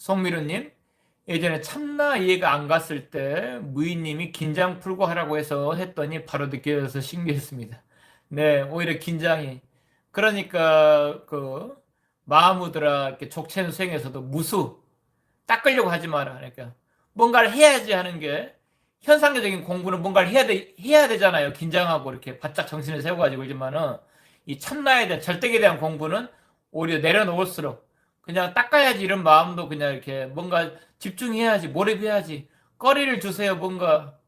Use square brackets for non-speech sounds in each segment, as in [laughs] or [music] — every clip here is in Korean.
송미루님, 예전에 참나 이해가 안 갔을 때 무인님이 긴장 풀고 하라고 해서 했더니 바로 느껴져서 신기했습니다. 네, 오히려 긴장이. 그러니까 그 마무드라 이렇게 족체는 수행에서도 무수 닦으려고 하지 마라. 그러니까 뭔가를 해야지 하는 게 현상적인 공부는 뭔가를 해야 돼 해야 되잖아요. 긴장하고 이렇게 바짝 정신을 세워가지고 그지만은 이 참나에 대한 절대에 대한 공부는 오히려 내려놓을수록 그냥 닦아야지 이런 마음도 그냥 이렇게 뭔가 집중해야지 몰입해야지. 꺼리를 주세요 뭔가.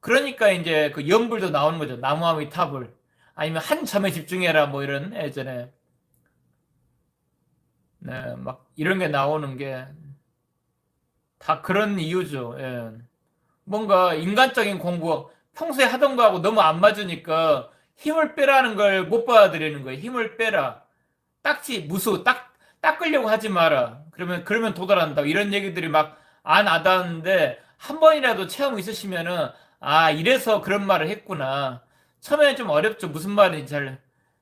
그러니까 이제 그 연불도 나오는 거죠. 나무아미 탑을. 아니면 한 점에 집중해라 뭐 이런 예전에. 네 막 이런 게 나오는 게 다 그런 이유죠. 예. 뭔가 인간적인 공부 평소에 하던 거하고 너무 안 맞으니까 힘을 빼라는 걸 못 받아들이는 거예요. 힘을 빼라. 딱지 무수 딱 닦으려고 하지 마라. 그러면 그러면 도달한다. 이런 얘기들이 막 안 와닿는데 한 번이라도 체험 있으시면은 아 이래서 그런 말을 했구나. 처음에는 좀 어렵죠. 무슨 말인지 잘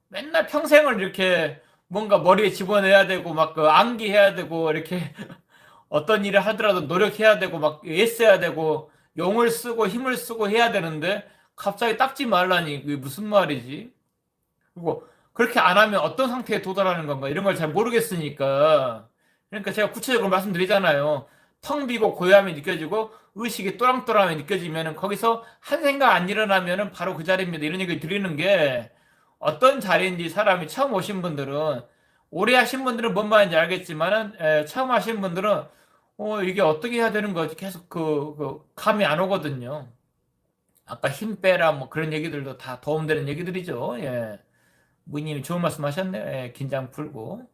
맨날 평생을 이렇게 뭔가 머리에 집어내야 되고 막 그 암기해야 되고 이렇게 [laughs] 어떤 일을 하더라도 노력해야 되고 막 애써야 되고 용을 쓰고 힘을 쓰고 해야 되는데 갑자기 닦지 말라니 그게 무슨 말이지? 그리고 그렇게 안 하면 어떤 상태에 도달하는 건가? 이런 걸 잘 모르겠으니까. 그러니까 제가 구체적으로 말씀드리잖아요. 텅 비고 고요함이 느껴지고 의식이 또랑또랑하게 느껴지면은 거기서 한 생각 안 일어나면은 바로 그 자리입니다. 이런 얘기 드리는 게 어떤 자리인지 사람이 처음 오신 분들은 오래 하신 분들은 뭔 말인지 알겠지만은 에, 처음 하신 분들은 어 이게 어떻게 해야 되는 거지? 계속 그, 그 감이 안 오거든요. 아까 힘 빼라 뭐 그런 얘기들도 다 도움되는 얘기들이죠. 예. 무님이 좋은 말씀 하셨네요. 예, 긴장 풀고.